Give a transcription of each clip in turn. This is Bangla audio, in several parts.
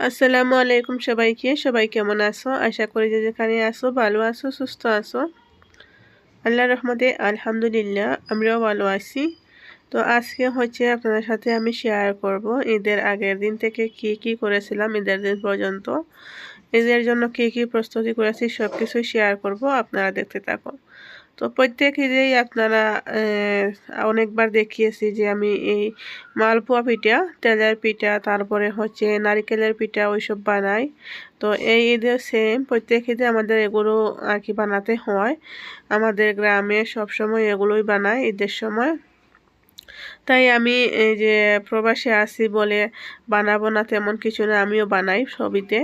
আসসালামু আলাইকুম সবাইকে। সবাই কেমন আছো? আশা করি যে যেখানে আসো ভালো আছো, সুস্থ আছো। আল্লাহ রহমতে আলহামদুলিল্লাহ, আমরাও ভালো আছি। তো আজকে হচ্ছে আপনাদের সাথে আমি শেয়ার করব ঈদের আগের দিন থেকে কি কি করেছিলাম ঈদের দিন পর্যন্ত। ঈদের জন্য কি কি প্রস্তুতি করেছি সব কিছুই শেয়ার করব, আপনারা দেখতে থাকুন। তো প্রত্যেক ঈদেই আপনারা অনেকবার দেখিয়েছি যে আমি এই মালপোয়া পিঠা, তেলের পিঠা, তারপরে হচ্ছে নারিকেলের পিঠা ওইসব বানাই। তো এই ঈদে সেম প্রত্যেক ঈদে আমাদের এগুলো আর কি বানাতে হয়। আমাদের গ্রামে সবসময় এগুলোই বানায় ঈদের সময়। তাই আমি এই যে প্রবাসে আসি বলে বানাবো না তেমন কিছু না, আমিও বানাই সবিতে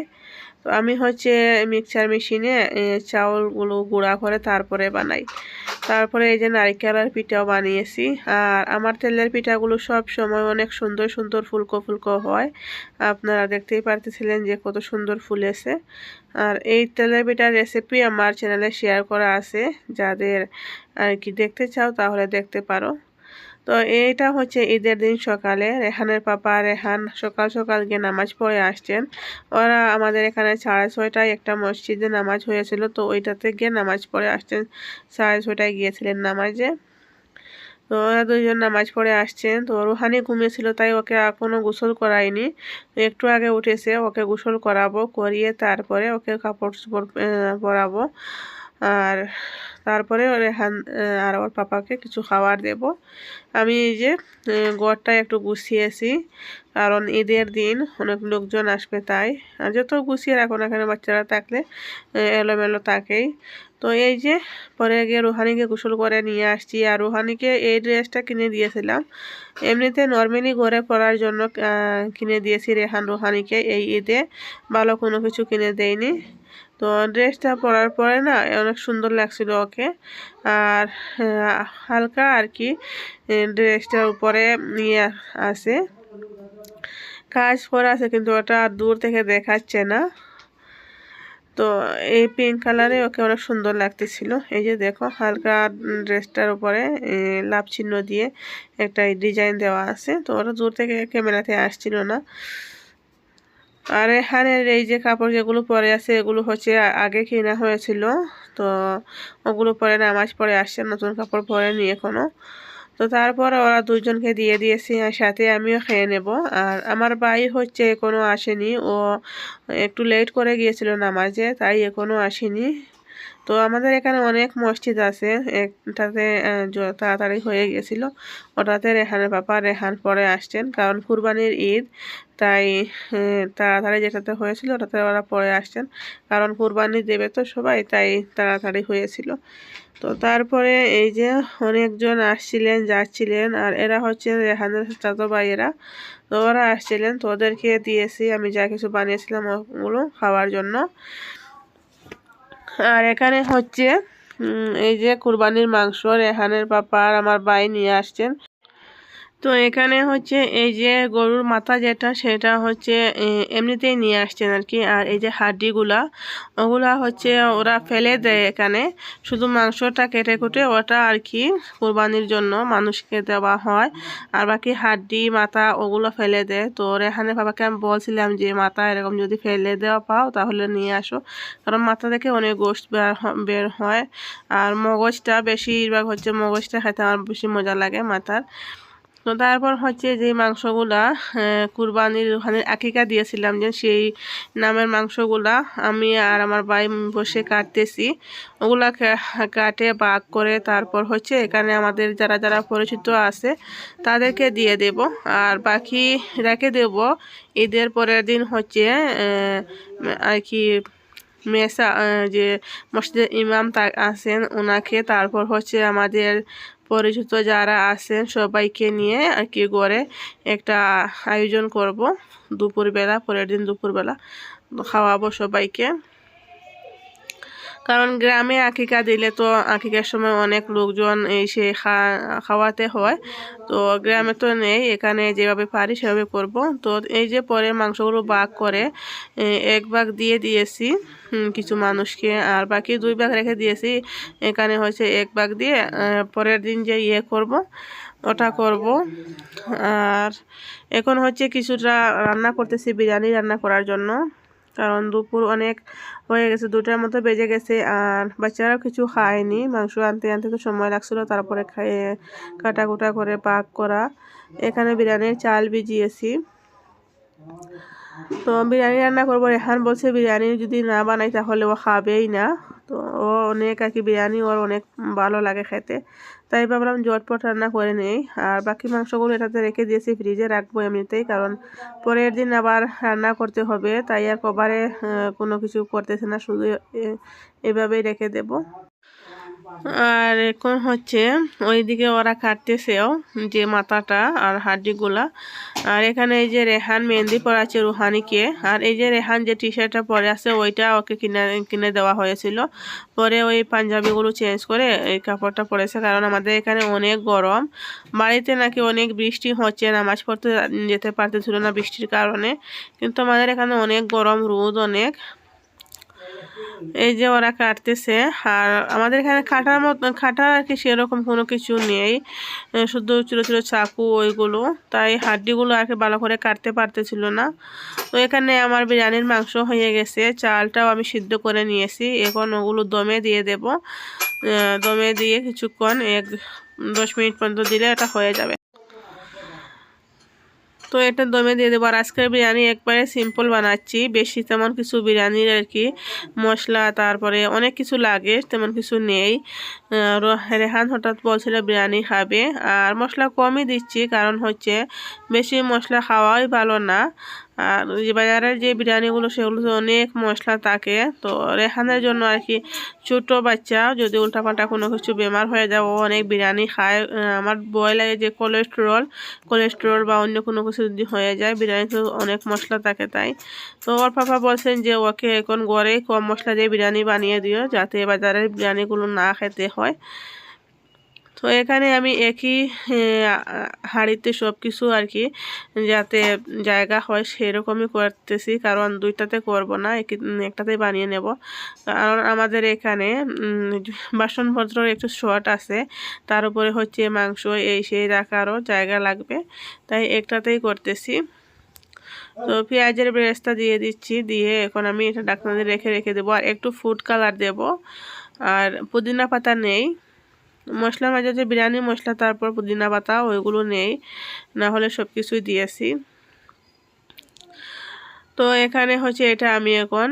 তো আমি হচ্ছে মিক্সার মেশিনে চাউলগুলো গুঁড়া করে তারপরে বানাই। তারপরে এই যে নারিকেলের পিঠাও বানিয়েছি। আর আমার তেলের পিঠাগুলো সব সময় অনেক সুন্দর সুন্দর ফুলকো ফুলকো হয়। আপনারা দেখতেই পারতেছিলেন যে কত সুন্দর ফুলেছে। আর এই তেলের পিঠার রেসিপি আমার চ্যানেলে শেয়ার করা আছে। যাদের আর কি দেখতে চাও তাহলে দেখতে পারো। তো এইটা হচ্ছে ঈদের দিন সকালে রেহানের পাপা রেহান সকাল সকাল গিয়ে নামাজ পড়ে আসছেন। ওরা আমাদের এখানে সাড়ে ছয়টায় একটা মসজিদে নামাজ হয়েছিল, তো ওইটাতে গিয়ে নামাজ পড়ে আসছেন। সাড়ে ছয়টায় গিয়েছিলেন নামাজে। তো ওরা দুজন নামাজ পড়ে আসছেন। তো রুহানি ঘুমিয়েছিল, তাই ওকে এখনও গোসল করায়নি। একটু আগে উঠেছে, ওকে গোসল করাবো, করিয়ে তারপরে ওকে কাপড় চোপড় পরাবো। আর তারপরে রেহান আর ওর পাপাকে কিছু খাবার দেব। আমি এই যে গড়টা একটু গুছিয়েছি, কারণ ঈদের দিন অনেক লোকজন আসবে তাই। আর যত গুছিয়ে রাখো না এখানে বাচ্চারা থাকলে এলোমেলো থাকেই। তো এই যে, পরে গিয়ে রুহানিকে গোসল করে নিয়ে আসছি। আর রুহানিকে এই ড্রেসটা কিনে দিয়েছিলাম। এমনিতে নর্মালি ঘরে পরার জন্য কিনে দিয়েছি রেহান রুহানিকে। এই ঈদে ভালো কোনো কিছু কিনে দেয়নি। তো ড্রেসটা পরার পরে না অনেক সুন্দর লাগছিল ওকে। আর হালকা আর কি ড্রেসটার উপরে নিয়ে আছে। কাজ করা আছে কিন্তু ওটা দূর থেকে দেখাচ্ছে না। তো এই পিঙ্ক কালারে ওকে অনেক সুন্দর লাগতেছিল। এই যে দেখো, হালকা ড্রেসটার উপরে লাভ চিহ্ন দিয়ে একটা ডিজাইন দেওয়া আছে। তো ওটা দূর থেকে ক্যামেরাতে আসছিল না। আর এখানের এই যে কাপড় যেগুলো পরে আছে, এগুলো হচ্ছে আগে কেনা হয়েছিল। তো ওগুলো পরে নামাজ পরে আসছে, নতুন কাপড় পরে নিয়ে কোনো তো তারপর ওরা দুজনকে দিয়ে দিয়েছি, আর সাথে আমিও খেয়ে নেব। আর আমার ভাই হচ্ছে এখনও আসেনি। ও একটু লেট করে গিয়েছিল নামাজে, তাই এখনও আসেনি। তো আমাদের এখানে অনেক মসজিদ আছে। একটাতে তাড়াতাড়ি হয়ে গেছিল। ওটাতে রেহানের বাবা রেহান পরে আসছেন। কারণ কুরবানির ঈদ, তাই তাড়াতাড়ি যেটাতে হয়েছিল ওটাতে ওরা পরে আসছেন। কারণ কুরবানি দেবে তো সবাই, তাই তাড়াতাড়ি হয়েছিল। তো তারপরে এই যে অনেকজন আসছিলেন, যাচ্ছিলেন, আর এরা হচ্ছে রেহানের চাতো ভাইয়েরা। তো ওরা আসছিলেন, তো ওদেরকে দিয়েছি, আমি যা কিছু বানিয়েছিলাম ওগুলো খাওয়ার জন্য। আর এখানে হচ্ছে এই যে কুরবানির মাংস রেহানের পাপা আর আমার ভাই নিয়ে আসছেন। তো এখানে হচ্ছে এই যে গরুর মাথা যেটা, সেটা হচ্ছে এমনিতেই নিয়ে আসছেন আর কি। আর এই যে হাড্ডিগুলা, ওগুলা হচ্ছে ওরা ফেলে দেয় এখানে। শুধু মাংসটা কেটে কুটে ওটা আর কি কোরবানির জন্য মানুষকে দেওয়া হয়। আর বাকি হাড্ডি, মাথা, ওগুলো ফেলে দেয়। তো এখানে বাবাকে আমি বলছিলাম যে, মাথা এরকম যদি ফেলে দেওয়া পাও, তাহলে নিয়ে আসো। কারণ মাথা থেকে অনেক গোষ্ঠ বের হয়। আর মগজটা, বেশিরভাগ হচ্ছে মগজটা খেতে আমার বেশি মজা লাগে মাথার। তো তারপর হচ্ছে যে মাংসগুলা কুরবানির ওখানে আকিকা দিয়েছিলাম যে সেই নামের মাংসগুলা আমি আর আমার ভাই বসে কাটতেছি। ওগুলা কাটে বাগ করে তারপর হচ্ছে এখানে আমাদের যারা যারা পরিচিত আছে তাদেরকে দিয়ে দেব। আর বাকি রেখে দেব ঈদের পরের দিন হচ্ছে আর কি মেসা যে মসজিদের ইমাম আছেন ওনাকে তারপর হচ্ছে আমাদের পরিচিত যারা আছেন সবাইকে নিয়ে আর কি করে একটা আয়োজন করব। দুপুরবেলা, পরের দিন দুপুরবেলা। খাওয়াবো সবাইকে। কারণ গ্রামে আকিকা দিলে তো আকিকার সময় অনেক লোকজন এসে খাওয়াতে হয়। তো গ্রামে তো নেই, এখানে যেভাবে পারি সেভাবে করব। তো এই যে পরে মাংসগুলো বাগ করে এক ভাগ দিয়ে দিয়েছি কিছু মানুষকে। আর বাকি দুই ভাগ রেখে দিয়েছি, এখানে হচ্ছে এক ভাগ দিয়ে পরের দিন যে ইয়ে করব, ওটা করব। আর এখন হচ্ছে কিছুটা রান্না করতেছি, বিরিয়ানি রান্না করার জন্য। কারণ দুপুর অনেক হয়ে গেছে, দুটার মতো বেজে গেছে আর বাচ্চারাও কিছু খায়নি। মাংস আনতে আনতে তো সময় লাগছিল, তারপরে খাইয়ে কাটাকুটা করে পাক করা। এখানে বিরিয়ানির চাল ভিজিয়েছি। তো বিরিয়ানি রান্না করব। রেহান বলছে, বিরিয়ানি যদি না বানাই তাহলে ও খাবেই না। তো ও অনেক আর কি, বিরিয়ানি ওর অনেক ভালো লাগে খেতে। তাই ভাবলাম জটপট রান্না করে নেই। আর বাকি মাংসগুলো এটাতে রেখে দিয়েছি, ফ্রিজে রাখব এমনিতেই, কারণ পরের দিন আবার রান্না করতে হবে। তাই আর কবারে কোনো কিছু করতেছে না, শুধু এভাবেই রেখে দেবো। আর এখন হচ্ছে ওইদিকে ওরা কাটতেছেও যে মাথাটা আর হাড্ডিগুলা। আর এখানে এই যে রেহান মেহেন্দি পরাচ্ছে রুহানিকে। আর এই যে রেহান যে টি শার্টটা পরে আছে, ওইটা ওকে কিনে কিনে দেওয়া হয়েছিল। পরে ওই পাঞ্জাবিগুলো চেঞ্জ করে এই কাপড়টা পরেছে, কারণ আমাদের এখানে অনেক গরম। বাড়িতে নাকি অনেক বৃষ্টি হচ্ছে, নামাজ পড়তে যেতে পারতেছিল না বৃষ্টির কারণে। কিন্তু আমাদের এখানে অনেক গরম, রোদ অনেক। এই যে ওরা কাটতেছে, আর আমাদের এখানে কাটার মতো, কাটার আর কি সেরকম কোনো কিছু নেই। শুধু ছোটো ছোটো চাকু, ওইগুলো। তাই হাড্ডিগুলো আর কি ভালো করে কাটতে পারতেছিল না। তো এখানে আমার বিরিয়ানির মাংস হয়ে গেছে। চালটাও আমি সিদ্ধ করে নিয়েছি। এখন ওগুলো দমে দিয়ে দেব। দমে দিয়ে কিছুক্ষণ, এক, দশ মিনিট পর্যন্ত দিলে এটা হয়ে যাবে। তো এটা দমে দিয়ে দেবো। আর আজকের বিরিয়ানি একবারে সিম্পল বানাচ্ছি। বেশি তেমন কিছু বিরিয়ানির আর কি মশলা, তারপরে অনেক কিছু লাগে, তেমন কিছু নেই। রেহান হঠাৎ বলছিল বিরিয়ানি খাবে। আর মশলা কমই দিচ্ছি, কারণ হচ্ছে বেশি মশলা খাওয়াই ভালো না। আর যে বাজারের যে বিরিয়ানিগুলো, সেগুলো অনেক মশলা থাকে। তো রেহানের জন্য আর কি ছোটো বাচ্চা, যদি উল্টাপাল্টা কোনো কিছু বেমার হয়ে ও অনেক বিরিয়ানি খায়। আমার ভয় লাগে যে কোলেস্টেরল কোলেস্টেরল বা অন্য কোনো কিছু যদি হয়ে যায়, বিরিয়ানিতে অনেক মশলা থাকে তাই। তো ওর পাপা বলছেন যে ওকে এখন গড়েই কম মশলা দিয়ে বিরিয়ানি বানিয়ে দিও, যাতে বাজারের বিরিয়ানিগুলো না খেতে হয়। তো এখানে আমি একই হাঁড়িতে সব কিছু আর কি যাতে জায়গা হয় সেরকমই করতেছি, কারণ দুইটাতে করব না একটাতে বানিয়ে নেব। কারণ আমাদের এখানে বাসনপত্র একটু শর্ট আছে, তার উপরে হচ্ছে মাংস, এই সেই রাখারও জায়গা লাগবে, তাই একটাতেই করতেছি। তো পেঁয়াজের ব্রেস্তা দিয়ে দিচ্ছি, দিয়ে এখন আমি এটা ডাকনাতে রেখে রেখে দেবো, আর একটু ফুড কালার দেব, আর পুদিনা পাতা নেই। মশলার মাঝে যে বিরিয়ানি, মশলা, তারপর পুদিনা পাতা, ওইগুলো নেই। না হলে সব কিছুই দিয়েছি। তো এখানে হচ্ছে এটা আমি এখন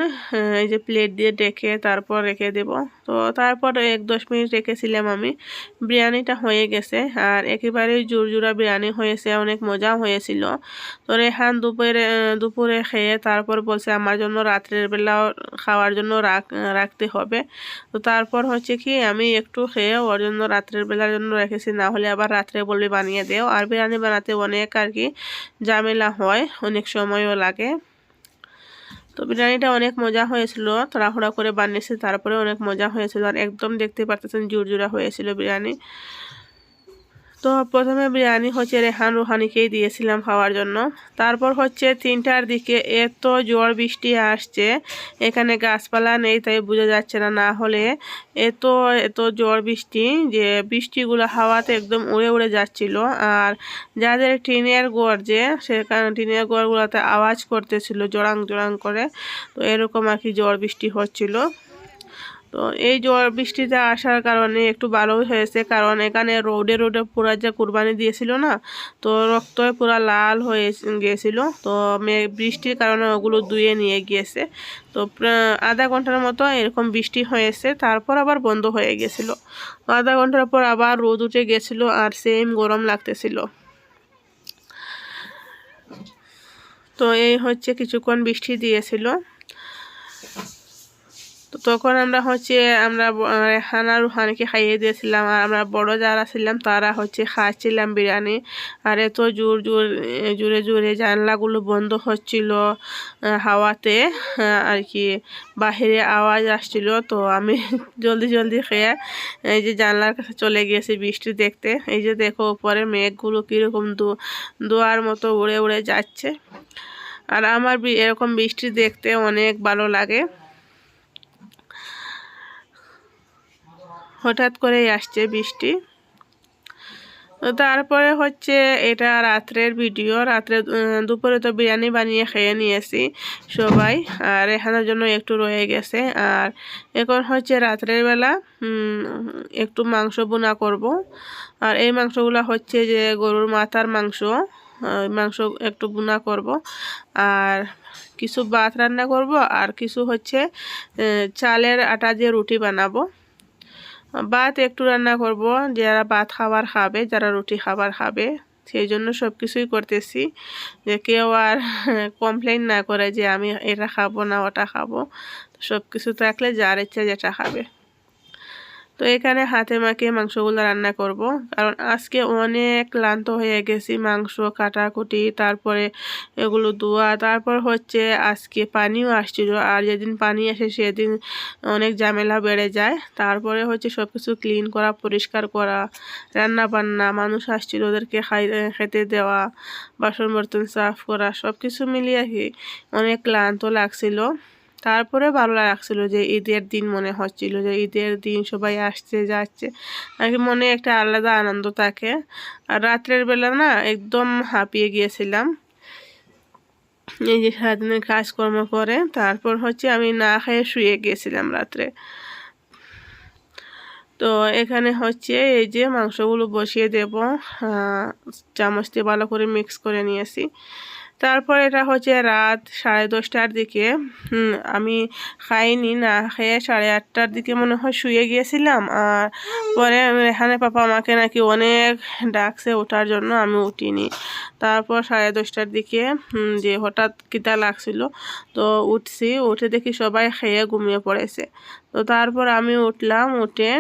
এই যে প্লেট দিয়ে ডেকে তারপর রেখে দেব। তো তারপর এক দশ মিনিট রেখেছিলাম আমি। বিরিয়ানিটা হয়ে গেছে আর একেবারেই জোরজোড়া বিরিয়ানি হয়েছে, অনেক মজা হয়েছিল। তো রেহান দুপুরে দুপুরে খেয়ে তারপর বলছে, আমার জন্য রাত্রের বেলা খাওয়ার জন্য রাখ, রাখতে হবে। তো তারপর হচ্ছে কি, আমি একটু খেয়ে ওর জন্য রাত্রের বেলার জন্য রেখেছি। না হলে আবার রাত্রে বলবি বানিয়ে দেও। আর বিরিয়ানি বানাতে অনেক আর কি ঝামেলা হয়, অনেক সময়ও লাগে। তো বিরিয়ানিটা অনেক মজা হয়েছিল, তাড়াহুড়া করে বানিয়েছে তারপরে অনেক মজা হয়েছিল। আর একদম দেখতে পারতেছেন জোর জোড়া হয়েছিল বিরিয়ানি। তো প্রথমে বিরিয়ানি হচ্ছে রেহান রুহানিকেই দিয়েছিলাম খাওয়ার জন্য। তারপর হচ্ছে তিনটার দিকে এত জোর বৃষ্টি আসছে, এখানে গাছপালা নেই তাই বোঝা যাচ্ছে না না হলে এত এত জোর বৃষ্টি যে বৃষ্টিগুলো হাওয়াতে একদম উড়ে উড়ে যাচ্ছিল। আর যাদের টিনের গড় যে সেখানে টিনের গড়গুলোতে আওয়াজ করতেছিল জোরাং জোরাং করে, তো এরকম আর কি ঝড় বৃষ্টি হচ্ছিল। তো এই জল বৃষ্টিতে আসার কারণে একটু ভালোই হয়েছে, কারণ এখানে রোডে রোডে পুরা যে কুরবানি দিয়েছিল না, তো রক্ত পুরা লাল হয়ে গিয়েছিল। তো বৃষ্টির কারণে ওগুলো ধুয়ে নিয়ে গিয়েছে। তো আধা ঘণ্টার মতো এরকম বৃষ্টি হয়েছে, তারপর আবার বন্ধ হয়ে গেছিল আধা ঘণ্টার পর আবার রোদ উঠে গেছিল আর সেম গরম লাগতেছিল। তো এই হচ্ছে কিছুক্ষণ বৃষ্টি দিয়েছিল। তো তখন আমরা হচ্ছে, আমরা হানা রুহানিকে খাইয়ে দিয়েছিলাম, আর আমরা বড় যারা ছিলাম তারা হচ্ছে খাচ্ছিলাম বিরিয়ানি। আর এত জোর জোর জোরে জোরে জানলাগুলো বন্ধ হচ্ছিল হাওয়াতে আর কি বাহিরে আওয়াজ আসছিল। তো আমি জলদি জলদি খেয়ে, এই যে জানলার কাছে চলে গিয়েছি বৃষ্টি দেখতে। এই যে দেখো উপরে মেঘগুলো কীরকম দু, দোয়ার মতো উড়ে উড়ে যাচ্ছে। আর আমার এরকম বৃষ্টি দেখতে অনেক ভালো লাগে। হঠাৎ করেই আসছে বৃষ্টি। তারপরে হচ্ছে এটা রাত্রের ভিডিও, রাত্রে দুপুরে তো বিরিয়ানি বানিয়ে খেয়ে নিয়েছি সবাই, আর এখানের জন্য একটু রয়ে গেছে। আর এখন হচ্ছে রাত্রের বেলা একটু মাংস বোনা করব। আর এই মাংসগুলো হচ্ছে যে গরুর মাথার মাংস মাংস একটু বোনা করব। আর কিছু ভাত রান্না করব, আর কিছু হচ্ছে চালের আটা দিয়ে রুটি বানাবো। ভাত একটু রান্না করব, যারা ভাত খাবার খাবে, যারা রুটি খাবার খাবে, সেই জন্য সব কিছুই করতেছি। যে কেউ আর কমপ্লেন না করে যে আমি এটা খাব না, ওটা খাব সব কিছু থাকলে যার ইচ্ছা যেটা খাবে। তো এখানে হাতে মাখিয়ে মাংসগুলো রান্না করব। কারণ আজকে অনেক ক্লান্ত হয়ে গেছি, মাংস, কাটাকুটি, তারপরে এগুলো ধোয়া, তারপর হচ্ছে আজকে পানিও আসছিল। আর যেদিন পানি আসে সেদিন অনেক ঝামেলা বেড়ে যায়। তারপরে হচ্ছে সব কিছু ক্লিন করা, পরিষ্কার করা রান্না বান্না মানুষ আসছিল ওদেরকে খাই খেতে দেওয়া, বাসন বর্তন সাফ করা সব কিছু মিলিয়ে অনেক ক্লান্ত লাগছিল। তারপরে ভালো লাগছিল যে ঈদের দিন মনে হচ্ছিল, যে ঈদের দিন সবাই আসছে, যাচ্ছে। আর কি মনে একটা আলাদা আনন্দ থাকে। আর রাত্রের বেলা না একদম হাঁপিয়ে গিয়েছিলাম। এই যে সারাদিনের কাজকর্ম করে, তারপর হচ্ছে আমি না খেয়ে শুয়ে গিয়েছিলাম রাত্রে। তো এখানে হচ্ছে এই যে মাংসগুলো বসিয়ে দেব চামচ দিয়ে ভালো করে মিক্স করে নিয়েছি। তারপর এটা হচ্ছে রাত সাড়ে দশটার দিকে। আমি খাইনি না খেয়ে সাড়ে আটটার দিকে মনে হয় শুয়ে গিয়েছিলাম আর পরে এখানে পাপা আমাকে নাকি অনেক ডাকছে ওঠার জন্য, আমি উঠিনি। তারপর সাড়ে দশটার দিকে যে হঠাৎ কিতা লাগছিল, তো উঠছি, উঠে দেখি সবাই খেয়ে ঘুমিয়ে পড়েছে। তো তারপর আমি উঠলাম, উঠে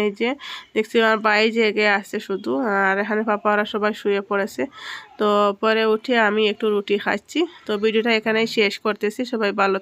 এই যে দেখছি আমার বাই জেগে আছে শুধু, আর এখানে পাপারা সবাই শুয়ে পড়েছে। তো পরে উঠে আমি একটু রুটি খাচ্ছি। তো ভিডিওটা এখানেই শেষ করতেছি। সবাই ভালো